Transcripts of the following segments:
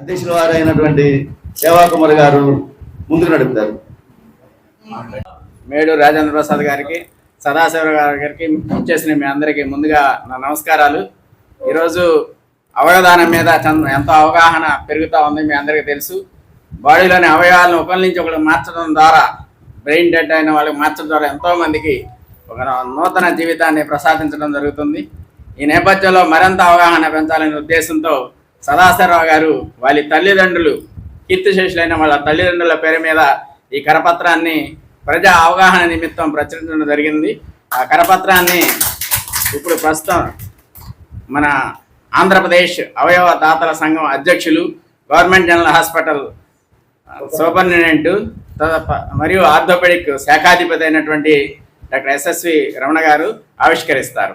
అధ్యక్షుల వారు అయినటువంటి సేవాకుమార్ గారు ముందుకు నడుపుతారు. మేడు రాజేంద్ర ప్రసాద్ గారికి సదాశివ గారికి ఇచ్చేసిన మీ అందరికీ ముందుగా నా నమస్కారాలు. ఈరోజు అవగాహన మీద ఎంతో అవగాహన పెరుగుతూ ఉంది మీ అందరికీ తెలుసు. బాడీలోని అవయవాలను ఒకరి నుంచి ఒకటి మార్చడం ద్వారా బ్రెయిన్ డెడ్ అయిన వాళ్ళకి మార్చడం ద్వారా ఎంతో మందికి ఒక నూతన జీవితాన్ని ప్రసాదించడం జరుగుతుంది. ఈ నేపథ్యంలో మరింత అవగాహన పెంచాలనే ఉద్దేశంతో సదాశివరావు గారు వాళ్ళ తల్లిదండ్రులు కీర్తిశేషులైన వాళ్ళ తల్లిదండ్రుల పేరు మీద ఈ కరపత్రాన్ని ప్రజా అవగాహన నిమిత్తం ప్రచురించడం జరిగింది. ఆ కరపత్రాన్ని ఇప్పుడు ప్రస్తుతం మన ఆంధ్రప్రదేశ్ అవయవ దాతల సంఘం అధ్యక్షులు గవర్నమెంట్ జనరల్ హాస్పిటల్ సూపరింటెండెంట్ మరియు ఆర్థోపెడిక్ శాఖాధిపతి అయినటువంటి డాక్టర్ ఎస్ఎస్వి రమణ గారు ఆవిష్కరిస్తారు.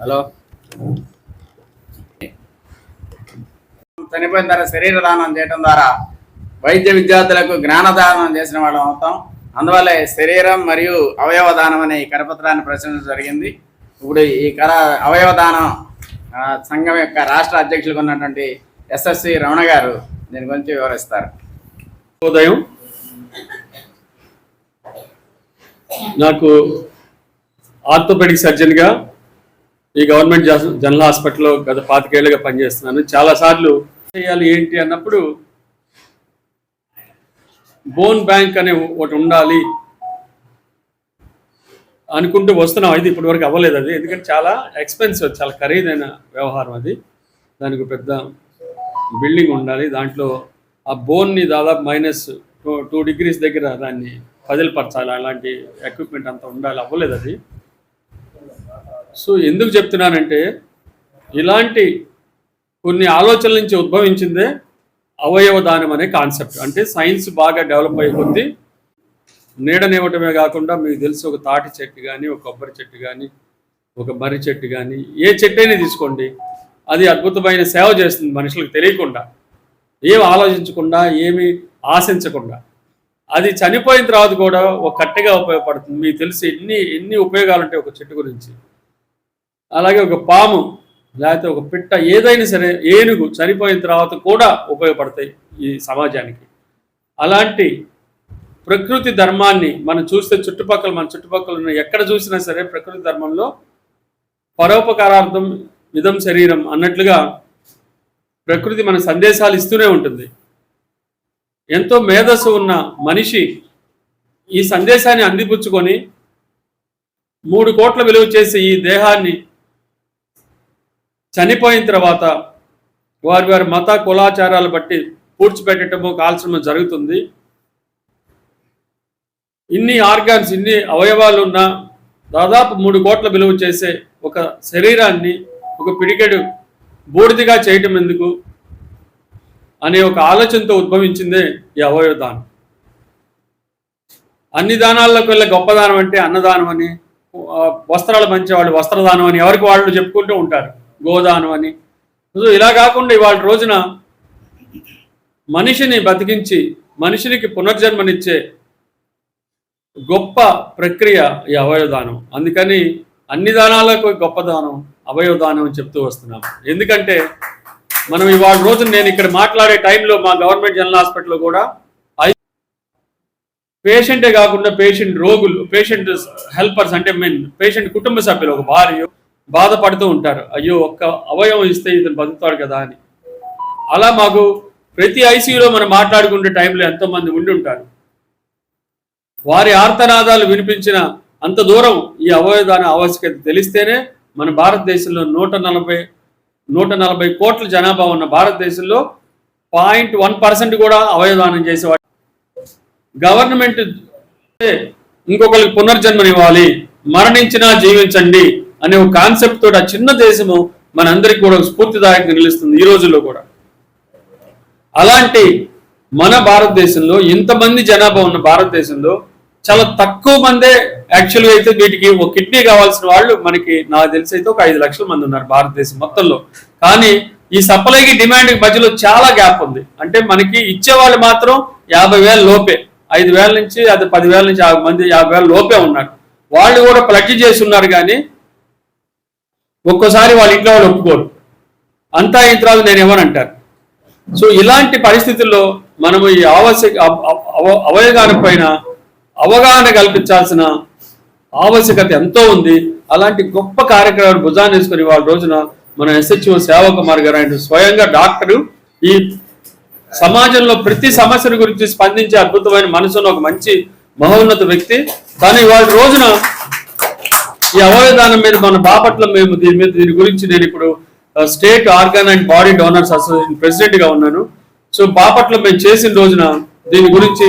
హలో. చనిపోయిన తర్వాత శరీర దానం చేయడం ద్వారా వైద్య విద్యార్థులకు జ్ఞానదానం చేసిన వాళ్ళం అవుతాం. అందువల్ల శరీరం మరియు అవయవ దానం అనే ఈ కరపత్రాన్ని ప్రచురించడం జరిగింది. ఇప్పుడు ఈ కర అవయవదానం సంఘం యొక్క రాష్ట్ర అధ్యక్షులుగా ఉన్నటువంటి ఎస్ఎస్సి రమణ గారు దీని గురించి వివరిస్తారు. ఉదయం నాకు ఆర్థోపెడిక్ సర్జన్గా ఈ గవర్నమెంట్ జనరల్ హాస్పిటల్లో గత పాతికేళ్ళుగా పనిచేస్తున్నాను. చాలాసార్లు చేయాలి ఏంటి అన్నప్పుడు బోన్ బ్యాంక్ అనే ఒకటి ఉండాలి. అనుకుంటూ వస్తున్నాం. ఇది ఇప్పటి వరకు అవ్వలేదు అది. ఎందుకంటే చాలా ఎక్స్పెన్సివ్ చాలా ఖరీదైన వ్యవహారం అది. దానికి పెద్ద బిల్డింగ్ ఉండాలి. దాంట్లో ఆ బోన్ని దాదాపు మైనస్ టూ టూ డిగ్రీస్ దగ్గర దాన్ని పదిలిపరచాలి. అలాంటి ఎక్విప్మెంట్ అంతా ఉండాలి. అవ్వలేదు అది. సో ఎందుకు చెప్తున్నానంటే ఇలాంటి కొన్ని ఆలోచనల నుంచి ఉద్భవించిందే అవయవ దానం అనే కాన్సెప్ట్ అంటే సైన్స్ బాగా డెవలప్ అయిపోద్ది. నీడనివ్వటమే కాకుండా మీకు తెలిసి ఒక తాటి చెట్టు కానీ ఒక కొబ్బరి చెట్టు కానీ ఒక మర్రి చెట్టు కానీ ఏ చెట్టు అయినా తీసుకోండి. అది అద్భుతమైన సేవ చేస్తుంది మనుషులకు తెలియకుండా. ఏం ఆలోచించకుండా ఏమి ఆశించకుండా. అది చనిపోయిన తర్వాత కూడా ఒక కట్టెగా ఉపయోగపడుతుంది. మీకు తెలిసి ఎన్ని ఎన్ని ఉపయోగాలు ఉంటాయి ఒక చెట్టు గురించి. అలాగే ఒక పాము లేకపోతే ఒక పిట్ట ఏదైనా సరే ఏనుగు చనిపోయిన తర్వాత కూడా ఉపయోగపడతాయి ఈ సమాజానికి. అలాంటి ప్రకృతి ధర్మాన్ని మనం చూస్తే చుట్టుపక్కల మన చుట్టుపక్కల ఉన్న ఎక్కడ చూసినా సరే ప్రకృతి ధర్మంలో పరోపకారార్థం విధం శరీరం అన్నట్లుగా ప్రకృతి మన సందేశాలు ఇస్తూనే ఉంటుంది. ఎంతో మేధస్సు ఉన్న మనిషి ఈ సందేశాన్ని అందిపుచ్చుకొని మూడు కోట్ల విలువ చేసి ఈ దేహాన్ని చనిపోయిన తర్వాత వారి వారి మత కులాచారాలు బట్టి పూడ్చిపెట్టడము కాల్చడము జరుగుతుంది. ఇన్ని ఆర్గాన్స్ ఇన్ని అవయవాలు ఉన్న దాదాపు మూడు కోట్ల విలువ చేసే ఒక శరీరాన్ని ఒక పిడికెడు బూడిదిగా చేయటం ఎందుకు అనే ఒక ఆలోచనతో ఉద్భవించిందే ఈ అవయవ దానం. అన్ని దానాల్లోకి వెళ్ళే గొప్ప దానం అంటే అన్నదానం అని వస్త్రాలు పంచేవాళ్ళు వస్త్రదానం అని ఎవరికి వాళ్ళు చెప్పుకుంటూ ఉంటారు. గోదానం అని. ఇలా కాకుండా ఇవాళ రోజున మనిషిని బతికించి మనిషినికి పునర్జన్మనిచ్చే గొప్ప ప్రక్రియ ఈ అవయవదానం. అందుకని అన్ని దానాలకు గొప్ప దానం అవయవదానం అని చెప్తూ వస్తున్నాం. ఎందుకంటే మనం ఇవాళ రోజు నేను ఇక్కడ మాట్లాడే టైంలో మా గవర్నమెంట్ జనరల్ హాస్పిటల్లో కూడా పేషెంటే కాకుండా పేషెంట్ రోగులు పేషెంట్ హెల్పర్స్ అంటే మెయిన్ పేషెంట్ కుటుంబ సభ్యులు ఒక భార్య బాధపడుతూ ఉంటారు. అయ్యో ఒక్క అవయవం ఇస్తే ఇతను బతుకుతాడు కదా అని. అలా మాకు ప్రతి ఐసీయూలో మనం మాట్లాడుకునే టైంలో ఎంతోమంది ఉండి ఉంటారు. వారి ఆర్తనాదాలు వినిపించిన అంత దూరం ఈ అవయవదాన ఆవశ్యకత తెలిస్తేనే మన భారతదేశంలో నూట నలభై నూట నలభై కోట్ల జనాభా ఉన్న భారతదేశంలో పాయింట్ వన్ పర్సెంట్ కూడా అవయదానం చేసేవాడు గవర్నమెంట్ ఇంకొకరికి పునర్జన్మనివ్వాలి మరణించినా జీవించండి అనే ఒక కాన్సెప్ట్ తోటి ఆ చిన్న దేశము మనందరికీ కూడా స్ఫూర్తిదాయకంగా నిలుస్తుంది ఈ రోజుల్లో కూడా. అలాంటి మన భారతదేశంలో ఇంతమంది జనాభా ఉన్న భారతదేశంలో చాలా తక్కువ మందే యాక్చువల్గా అయితే వీటికి ఒక కిడ్నీ కావాల్సిన వాళ్ళు మనకి నాకు తెలిసి అయితే ఒక ఐదు లక్షల మంది ఉన్నారు భారతదేశం మొత్తంలో. కానీ ఈ సప్లైకి డిమాండ్ మధ్యలో చాలా గ్యాప్ ఉంది. అంటే మనకి ఇచ్చే వాళ్ళు మాత్రం యాభై వేల లోపే. ఐదు వేల నుంచి అది పదివేల నుంచి యాభై మంది యాభై వేల లోపే ఉన్నారు. వాళ్ళు కూడా ప్లడ్జ్ చేసి ఉన్నారు కానీ ఒక్కోసారి వాళ్ళ ఇంట్లో వాళ్ళు ఒప్పుకోరు. అంతా అయిన తర్వాత నేను ఏమనంటారు? సో ఇలాంటి పరిస్థితుల్లో మనము ఈ ఆవశ్యక అవ- అవ- అవయగాన పైన అవగాహన కల్పించాల్సిన ఆవశ్యకత ఎంతో ఉంది. అలాంటి గొప్ప కార్యక్రమాన్ని భుజాన్ని వేసుకుని వాళ్ళ రోజున మన ఎస్హెచ్ఓ సేవా కుమార్ గారు ఆయన స్వయంగా డాక్టరు. ఈ సమాజంలో ప్రతి సమస్యల గురించి స్పందించే అద్భుతమైన మనసును ఒక మంచి మహోన్నత వ్యక్తి. కానీ వాళ్ళ రోజున ఈ అవయదానం మీద మన బాపట్ల మేము దీని మీద దీని గురించి నేను ఇప్పుడు state organ and body donors association ప్రెసిడెంట్గా ఉన్నాను. సో బాపట్ల మేము చేసిన రోజున దీని గురించి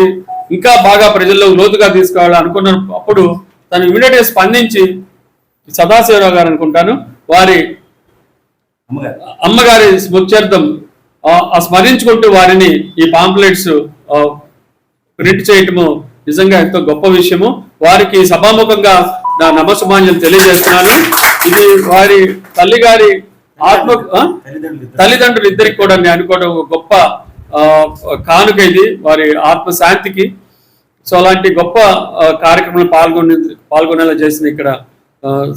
ఇంకా బాగా ప్రజల్లో లోతుగా తీసుకురావాలి అనుకున్న అప్పుడు తను ఇమీడియట్గా స్పందించి సదాశివరావు గారు అనుకుంటాను వారి అమ్మగారు. స్మృత్యర్థం స్మరించుకుంటూ వారిని ఈ పాంప్లెట్స్ ప్రింట్ చేయటము నిజంగా ఎంతో గొప్ప విషయము. వారికి సభాముఖంగా నా నమస్సుమాన్యం తెలియజేస్తున్నాను. ఇది వారి తల్లి గారి ఆత్మ? తల్లిదండ్రులు ఇద్దరికి కూడా నేను అనుకోవడం గొప్ప కానుక ఇది వారి ఆత్మశాంతికి. సో అలాంటి గొప్ప కార్యక్రమంలో పాల్గొని పాల్గొనేలా చేసిన ఇక్కడ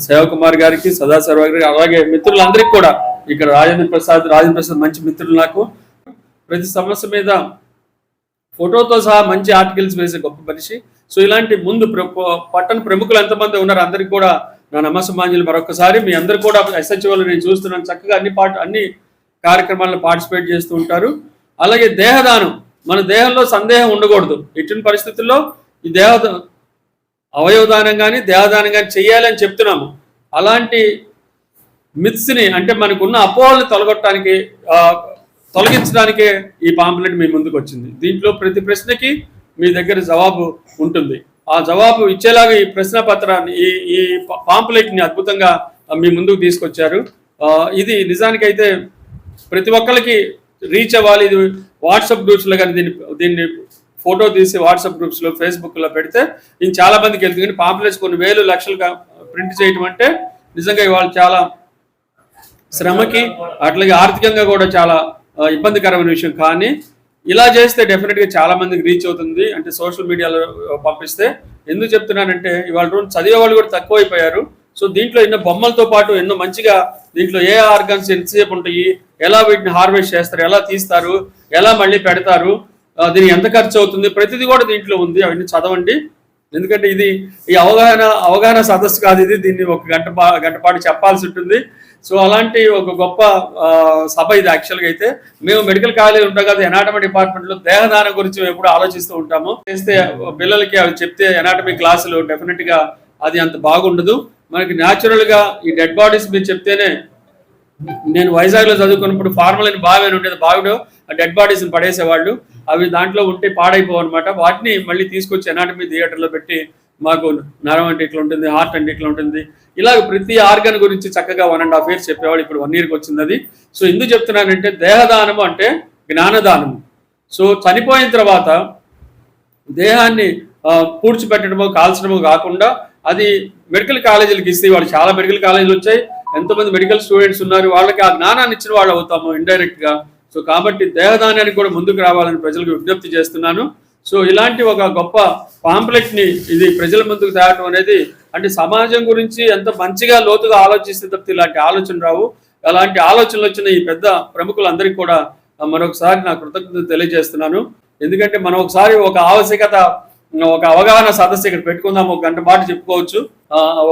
శివకుమార్ గారికి సదాశివ గారికి అలాగే మిత్రులందరికీ కూడా ఇక్కడ రాజేంద్ర ప్రసాద్ రాజేంద్ర ప్రసాద్ మంచి మిత్రులు నాకు. ప్రతి సమస్య మీద ఫోటోతో సహా మంచి ఆర్టికల్స్ వేసే గొప్ప మనిషి. సో ఇలాంటి ముందు పట్టణ ప్రముఖులు ఎంతమంది ఉన్నారు అందరికి కూడా నా నమస్సమాంజలి మరొకసారి మీ అందరు కూడా ఎస్హెచ్ఓలు నేను చూస్తున్నాను. చక్కగా అన్ని పాట అన్ని కార్యక్రమాల్లో పార్టిసిపేట్ చేస్తూ ఉంటారు. అలాగే దేహదానం. మన దేహంలో సందేహం ఉండకూడదు. ఎటువంటి పరిస్థితుల్లో ఈ దేహ అవయవదానం కానీ దేహదానం కానీ చెయ్యాలని చెప్తున్నాము. అలాంటి మిత్స్ని అంటే మనకున్న అపోహల్ని తొలగొట్టడానికి తొలగించడానికే ఈ పాంప్లెట్ మీ ముందుకు వచ్చింది. దీంట్లో ప్రతి ప్రశ్నకి మీ దగ్గర జవాబు ఉంటుంది. ఆ జవాబు ఇచ్చేలాగా ఈ ప్రశ్న పత్రాన్ని ఈ ఈ పాంప్లెట్ని అద్భుతంగా మీ ముందుకు తీసుకొచ్చారు. ఇది నిజానికైతే ప్రతి ఒక్కరికి రీచ్ అవ్వాలి. ఇది వాట్సాప్ గ్రూప్స్లో కానీ దీన్ని దీన్ని ఫోటో తీసి వాట్సాప్ గ్రూప్స్లో ఫేస్బుక్లో పెడితే ఇది చాలా మందికి వెళ్తుంది. కానీ పాంప్లెట్స్ కొన్ని వేలు లక్షలుగా ప్రింట్ చేయడం అంటే నిజంగా ఇవాళ చాలా శ్రమకి అట్లాగే ఆర్థికంగా కూడా చాలా ఇబ్బందికరమైన విషయం. కానీ ఇలా చేస్తే డెఫినెట్గా చాలా మందికి రీచ్ అవుతుంది. అంటే సోషల్ మీడియాలో పంపిస్తే ఎందుకు చెప్తున్నానంటే ఇవాళ రోజు చదివే వాళ్ళు కూడా తక్కువైపోయారు. సో దీంట్లో ఎన్నో బొమ్మలతో పాటు ఎన్నో మంచిగా దీంట్లో ఏ ఆర్గన్స్ ఎంతసేపు ఉంటాయి? ఎలా వీటిని హార్వెస్ట్ చేస్తారు ఎలా తీస్తారు ఎలా మళ్ళీ పెడతారు దీనికి ఎంత ఖర్చు అవుతుంది ప్రతిదీ కూడా దీంట్లో ఉంది అవన్నీ చదవండి. ఎందుకంటే ఇది ఈ అవగాహన అవగాహన సదస్సు కాదు ఇది దీన్ని ఒక గంట గంట పాటు చెప్పాల్సి ఉంటుంది. సో అలాంటి ఒక గొప్ప సభ ఇది యాక్చువల్గా అయితే. మేము మెడికల్ కాలేజ్ ఉంటాం కదా ఎనాటమీ డిపార్ట్మెంట్లో దేహదానం గురించి మేము ఎప్పుడు ఆలోచిస్తూ ఉంటాము. చేస్తే పిల్లలకి అవి చెప్తే ఎనాటమీ క్లాసులు డెఫినెట్గా అది అంత బాగుండదు. మనకి న్యాచురల్గా ఈ డెడ్ బాడీస్ మీరు చెప్తేనే నేను వైజాగ్లో చదువుకున్నప్పుడు ఫార్మల్ అని బావి అని ఉండేది. బావిలో డెడ్ బాడీస్ని పడేసేవాళ్ళు. అవి దాంట్లో ఉంటే పాడైపోవు అనమాట వాటిని మళ్ళీ తీసుకొచ్చి ఎనాటమీ థియేటర్లో పెట్టి మాకు నరం అంటే ఇట్లా ఉంటుంది హార్ట్ అంటే ఇట్లా ఉంటుంది. ఇలాగ ప్రతి ఆర్గన్ గురించి చక్కగా వన్ అండ్ హాఫ్ ఇయర్స్ చెప్పేవాళ్ళు. ఇప్పుడు వన్ ఇయర్కి వచ్చింది అది. సో ఎందుకు చెప్తున్నానంటే దేహదానము అంటే జ్ఞానదానము. సో చనిపోయిన తర్వాత దేహాన్ని పూడ్చిపెట్టడమో కాల్చడమో కాకుండా అది మెడికల్ కాలేజీలకు ఇస్తే వాళ్ళు చాలా మెడికల్ కాలేజీలు వచ్చాయి. ఎంతమంది మెడికల్ స్టూడెంట్స్ ఉన్నారు వాళ్ళకి ఆ జ్ఞానాన్ని ఇచ్చిన వాళ్ళు అవుతాము ఇండైరెక్ట్గా. సో కాబట్టి దేహదానానికి కూడా ముందుకు రావాలని ప్రజలకు విజ్ఞప్తి చేస్తున్నాను. సో ఇలాంటి ఒక గొప్ప పాంప్లెట్ని ఇది ప్రజల ముందుకు తేవటం అనేది అంటే సమాజం గురించి ఎంత మంచిగా లోతుగా ఆలోచిస్తే తప్పితే ఇలాంటి ఆలోచన రావు. అలాంటి ఆలోచనలు వచ్చిన ఈ పెద్ద ప్రముఖులందరికీ కూడా మరొకసారి నా కృతజ్ఞత తెలియజేస్తున్నాను. ఎందుకంటే మనం ఒకసారి ఒక ఆవశ్యకత ఒక అవగాహన సదస్సు ఇక్కడ పెట్టుకుందాం ఒక గంట పాటు చెప్పుకోవచ్చు.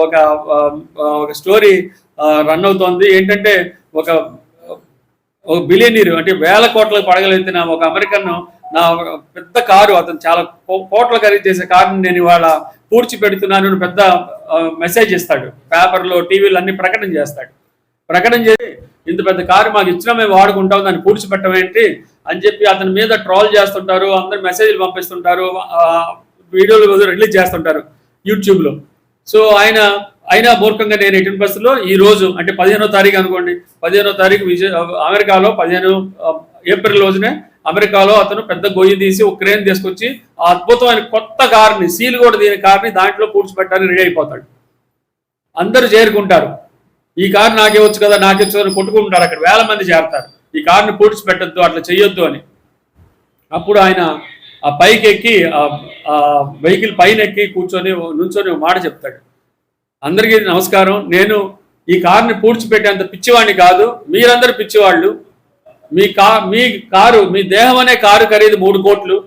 ఒక ఒక స్టోరీ రన్ అవుతోంది. ఏంటంటే ఒక ఒక బిలియనీర్ అంటే వేల కోట్లకు పడగలెత్తిన ఒక అమెరికన్ నా పెద్ద కారు అతను చాలా కో- కోట్ల ఖరీదు చేసే కారుని నేను ఇవాళ పూడ్చి పెడుతున్నాను పెద్ద మెసేజ్ ఇస్తాడు. పేపర్లో టీవీలో అన్ని ప్రకటన చేస్తాడు. ప్రకటన చేసి ఇంత పెద్ద కారు మాకు ఇచ్చినా మేము వాడుకుంటాం దాన్ని పూడ్చిపెట్టం ఏంటి? అని చెప్పి అతని మీద ట్రోల్ చేస్తుంటారు అందరు మెసేజ్లు పంపిస్తుంటారు వీడియోలు రిలీజ్ చేస్తుంటారు యూట్యూబ్లో. సో ఆయన అయినా మూర్ఖంగా నేను ఎయిటీన్ బస్సులో ఈ రోజు అంటే పదిహేనో తారీఖు అనుకోండి పదిహేనో తారీఖు విజయ అమెరికాలో పదిహేను ఏప్రిల్ రోజునే అమెరికాలో అతను పెద్ద గొయ్యి తీసి ఒక క్రేన్ తీసుకొచ్చి ఆ అద్భుతమైన కొత్త కార్ని సీల్ కూడా దీని కార్ని దాంట్లో పూడ్చిపెట్టడానికి రెడీ అయిపోతాడు. అందరూ చేరుకుంటారు. ఈ కారు నాకేవచ్చు కదా నాకేవచ్చు అని కొట్టుకుంటారు అక్కడ. వేల మంది చేరతారు. ఈ కారుని పూడ్చిపెట్టద్దు అట్లా చెయ్యొద్దు అని. అప్పుడు ఆయన ఆ పైకి ఎక్కి ఆ- వెహికల్ పైన ఎక్కి కూర్చొని నుంచొని మాట చెప్తాడు. అందరికీ నమస్కారం. నేను ఈ కారుని పూడ్చిపెట్టేంత పిచ్చివాడిని కాదు. మీరందరు పిచ్చివాళ్ళు. మీ కా మీ కారు మీ దేహం అనే కారు ఖరీదు మూడు కోట్లు.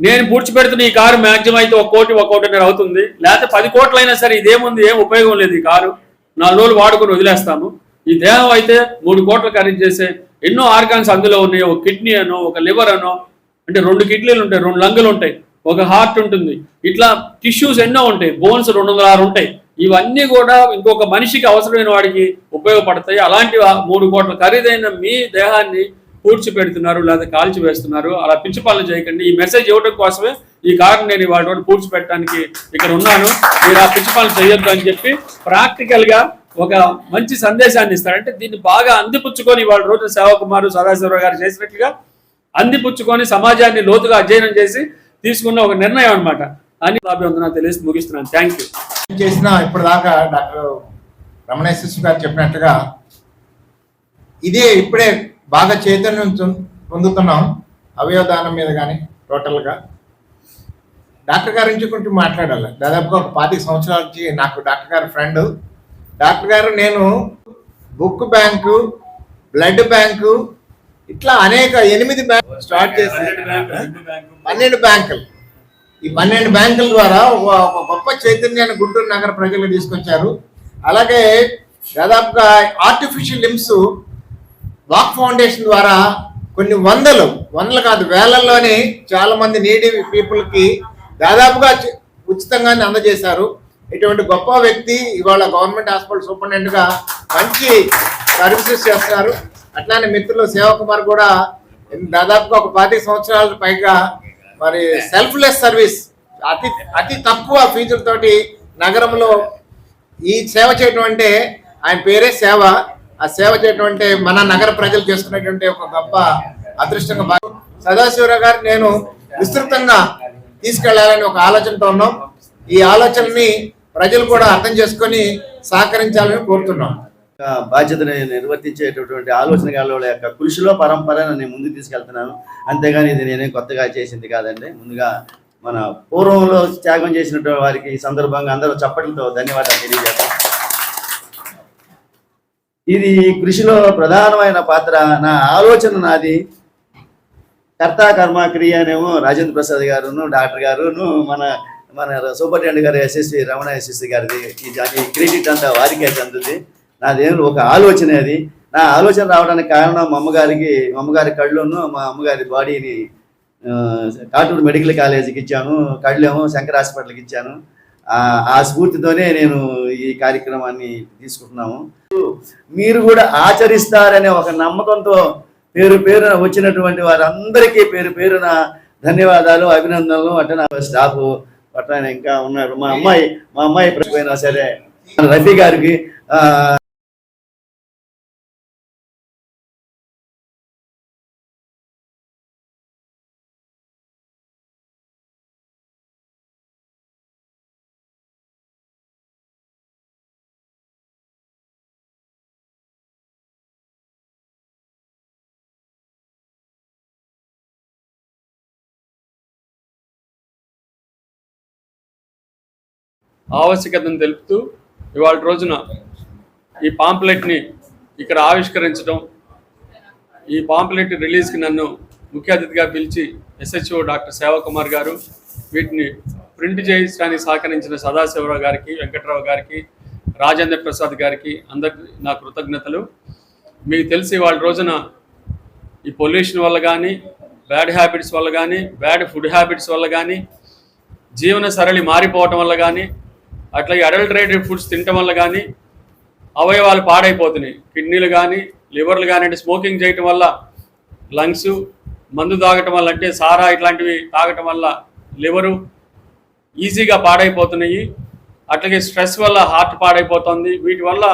నేను పూడ్చిపెడుతున్న ఈ కారు మ్యాక్సిమం అయితే ఒక కోటి ఒక కోటిన్నర అవుతుంది. లేకపోతే పది కోట్లైనా సరే ఇదేముంది ఏం ఉపయోగం లేదు ఈ కారు. నాలుగు రోజులు వాడుకొని వదిలేస్తాము. ఈ దేహం అయితే మూడు కోట్లు ఖరీదు చేసే ఎన్నో ఆర్గాన్స్ అందులో ఉన్నాయి. ఒక కిడ్నీ అనో ఒక లివర్ అనో అంటే రెండు కిడ్నీలు ఉంటాయి రెండు లంగులు ఉంటాయి. ఒక హార్ట్ ఉంటుంది. ఇట్లా టిష్యూస్ ఎన్నో ఉంటాయి. బోన్స్ రెండు వందల ఆరు ఉంటాయి. ఇవన్నీ కూడా ఇంకొక మనిషికి అవసరమైన వాడికి ఉపయోగపడతాయి. అలాంటి మూడు కోట్ల ఖరీదైన మీ దేహాన్ని పూడ్చి పెడుతున్నారు లేదా కాల్చి వేస్తున్నారు అలా పిచ్చి పనులు చేయకండి. ఈ మెసేజ్ ఇవ్వడం కోసమే ఈ కారణం నేను వాటి రోజు పూడ్చి పెట్టడానికి ఇక్కడ ఉన్నాను. మీరు ఆ పిచ్చి పనులు చేయొద్దు అని చెప్పి ప్రాక్టికల్గా ఒక మంచి సందేశాన్ని ఇస్తారు. అంటే దీన్ని బాగా అందిపుచ్చుకొని వాళ్ళ రోజు సేవకుమారు సదాశివరావు గారు చేసినట్లుగా అందిపుచ్చుకొని సమాజాన్ని లోతుగా అధ్యయనం చేసి తీసుకున్న ఒక నిర్ణయం అన్నమాట. అని అభివందన తెలిసి ముగిస్తున్నాను. థ్యాంక్ యూ చేసిన ఇప్పటిదాకా డాక్టర్ రమణేశ్వర గారు చెప్పినట్టుగా ఇదే ఇప్పుడే బాగా చైతన్యం పొందుతున్నాం. అవయవదానం మీద కానీ టోటల్గా డాక్టర్ గారి ఇంచుకుంటూ మాట్లాడాలి. దాదాపుగా ఒక పాతిక సంవత్సరాల నుంచి నాకు డాక్టర్ గారి ఫ్రెండ్. డాక్టర్ గారు నేను బుక్ బ్యాంకు బ్లడ్ బ్యాంకు ఇట్లా అనేక ఎనిమిది బ్యాంకు స్టార్ట్ చేసి పన్నెండు బ్యాంకులు ఈ పన్నెండు బ్యాంకుల ద్వారా ఒక గొప్ప చైతన్యాన్ని గుంటూరు నగర ప్రజలు తీసుకొచ్చారు. అలాగే దాదాపుగా ఆర్టిఫిషియల్ లిమ్స్ వాక్ ఫౌండేషన్ ద్వారా కొన్ని వందలు వందలు కాదు వేలల్లోనే చాలా మంది నీడి పీపుల్కి దాదాపుగా ఉచితంగానే అందజేశారు. ఇటువంటి గొప్ప వ్యక్తి ఇవాళ గవర్నమెంట్ హాస్పిటల్ సూపరింటెండెంట్గా మంచి సర్వీసెస్ చేస్తున్నారు. అట్లానే మిత్రులు సేవకుమార్ కూడా దాదాపుగా ఒక పాతిక సంవత్సరాల పైగా మరి సెల్ఫ్లెస్ సర్వీస్ అతి అతి తక్కువ ఫీజులతోటి నగరంలో ఈ సేవ చేయటం అంటే ఆయన పేరే సేవ. ఆ సేవ చేయటం అంటే మన నగర ప్రజలు చేసుకునేటువంటి ఒక గొప్ప అదృష్టంగా భావి సదాశివరావు గారు నేను విస్తృతంగా తీసుకెళ్ళాలని ఒక ఆలోచనతో ఉన్నాం. ఈ ఆలోచనని ప్రజలు కూడా అర్థం చేసుకొని సహకరించాలని కోరుతున్నాం. బాధ్యతను నిర్వర్తించేటటువంటి ఆలోచన వాళ్ళ యొక్క కృషిలో పరంపర నేను ముందుకు తీసుకెళ్తున్నాను. అంతేగాని ఇది నేనే కొత్తగా చేసింది కాదండి. ముందుగా మన పూర్వంలో త్యాగం చేసినటువంటి వారికి ఈ సందర్భంగా అందరూ చప్పట్లతో ధన్యవాదాలు తెలియజేస్తాం ఇది కృషిలో ప్రధానమైన పాత్ర. నా ఆలోచన నాది కర్త కర్మ క్రియ అనేమో రాజేంద్ర ప్రసాద్ గారును డాక్టర్ గారును మన మన సూపరింటెండెంట్ గారు ఎస్ఎస్వి రమణ ఎస్ఎస్వి గారిది. ఈ క్రెడిట్ అంతా వారికే చెందుతుంది నాదేం ఒక ఆలోచన అది. నా ఆలోచన రావడానికి కారణం మా అమ్మగారికి మా అమ్మగారి కళ్ళును మా అమ్మగారి బాడీని కాటూరు మెడికల్ కాలేజీకి ఇచ్చాను. కళ్ళేమో శంకర్ హాస్పిటల్కి ఇచ్చాను. ఆ స్ఫూర్తితోనే నేను ఈ కార్యక్రమాన్ని తీసుకుంటున్నాము. మీరు కూడా ఆచరిస్తారనే ఒక నమ్మకంతో పేరు పేరున వచ్చినటువంటి వారందరికీ పేరు పేరున ధన్యవాదాలు అభినందనలు. అంటే నా స్టాఫ్ పట్ల ఇంకా ఉన్నారు మా అమ్మాయి మా అమ్మాయి పోయినా సరే రఫీ గారికి ఆవశ్యకతను తెలుపుతూ ఇవాళ రోజున ఈ పాంప్లెట్ని ఇక్కడ ఆవిష్కరించడం ఈ పాంప్లెట్ రిలీజ్కి నన్ను ముఖ్య అతిథిగా పిలిచి ఎస్హెచ్ఓ డాక్టర్ సేవకుమార్ గారు వీటిని ప్రింట్ చేయించడానికి సహకరించిన సదాశివరావు గారికి వెంకట్రావు గారికి రాజేంద్ర ప్రసాద్ గారికి అందరికి నా కృతజ్ఞతలు. మీకు తెలిసి వాళ్ళ రోజున ఈ పొల్యూషన్ వల్ల కానీ బ్యాడ్ హ్యాబిట్స్ వల్ల కానీ బ్యాడ్ ఫుడ్ హ్యాబిట్స్ వల్ల కానీ జీవన సరళి మారిపోవటం వల్ల కానీ అట్లాగే అడల్టరేటెడ్ ఫుడ్స్ తినటం వల్ల కానీ అవయవాలు పాడైపోతున్నాయి. కిడ్నీలు కానీ లివర్లు కానీ అంటే స్మోకింగ్ చేయటం వల్ల లంగ్స్ మందు తాగటం వల్ల అంటే సారా ఇట్లాంటివి తాగటం వల్ల లివరు ఈజీగా పాడైపోతున్నాయి. అట్లాగే స్ట్రెస్ వల్ల హార్ట్ పాడైపోతుంది. వీటి వల్ల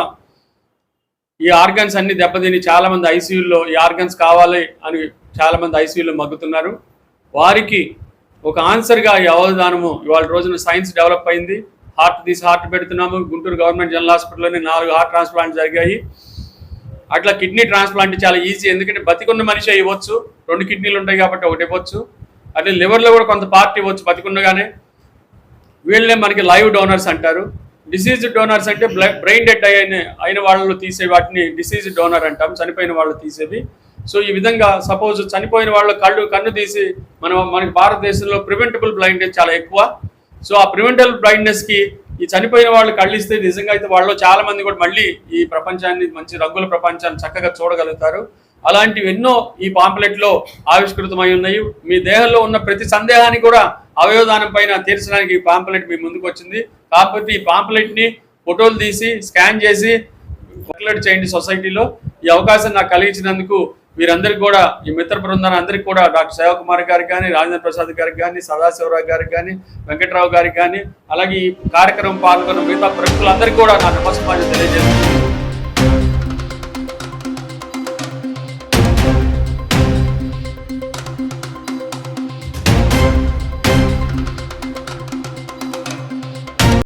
ఈ ఆర్గన్స్ అన్ని దెబ్బతిని చాలామంది ఐసీయూలో ఈ ఆర్గన్స్ కావాలి అని చాలామంది ఐసీయూలో మగ్గుతున్నారు. వారికి ఒక ఆన్సర్గా ఈ అవధానము ఇవాళ రోజున సైన్స్ డెవలప్ అయింది. హార్ట్ తీసి హార్ట్ పెడుతున్నాము. గుంటూరు గవర్నమెంట్ జనరల్ హాస్పిటల్లోనే నాలుగు హార్ట్ ట్రాన్స్ప్లాంట్ జరిగాయి. అట్లా కిడ్నీ ట్రాన్స్ప్లాంట్ చాలా ఈజీ. ఎందుకంటే బతికున్న మనిషి ఇవ్వచ్చు. రెండు కిడ్నీలు ఉంటాయి కాబట్టి ఒకటి ఇవ్వచ్చు. అట్లా లివర్లో కూడా కొంత పార్ట్ ఇవ్వచ్చు బతికుండగానే వీళ్ళనే మనకి లైవ్ డోనర్స్ అంటారు. డిసీజ్ డోనర్స్ అంటే బ్రెయిన్ డెడ్ అయిన అయిన వాళ్ళు తీసే వాటిని డిసీజ్ డోనర్ అంటాం. చనిపోయిన వాళ్ళు తీసేవి. సో ఈ విధంగా సపోజ్ చనిపోయిన వాళ్ళు కళ్ళు కన్ను తీసి మనం మనకి భారతదేశంలో ప్రివెంటబుల్ బ్లైండ్ చాలా ఎక్కువ. సో ఆ ప్రివెంటల్ బ్లైండ్నెస్కి ఈ చనిపోయిన వాళ్ళు కళ్ళిస్తే నిజంగా అయితే వాళ్ళు చాలా మంది కూడా మళ్ళీ ఈ ప్రపంచాన్ని మంచి రంగుల ప్రపంచాన్ని చక్కగా చూడగలుగుతారు. అలాంటివి ఎన్నో ఈ పాంప్లెట్లో ఆవిష్కృతమై ఉన్నాయి. మీ దేహంలో ఉన్న ప్రతి సందేహాన్ని కూడా అవయవదానం పైన తీర్చడానికి ఈ పాంప్లెట్ మీ ముందుకు వచ్చింది. కాకపోతే ఈ పాంప్లెట్ని ఫోటోలు తీసి స్కాన్ చేసి సర్క్యులేట్ చేయండి సొసైటీలో ఈ అవకాశం నాకు కలిగించినందుకు వీరందరికీ కూడా ఈ మిత్ర బృందాన్ని అందరికీ కూడా డాక్టర్ శివకుమార్ గారికి కానీ రాజేంద్ర ప్రసాద్ గారికి కానీ సదాశివరావు గారికి కానీ వెంకట్రావు గారికి కానీ అలాగే ఈ కార్యక్రమం పాల్గొన్న మిగతా ప్రముఖులందరికీ కూడా నా నమస్కారం తెలియజేస్తున్నాను.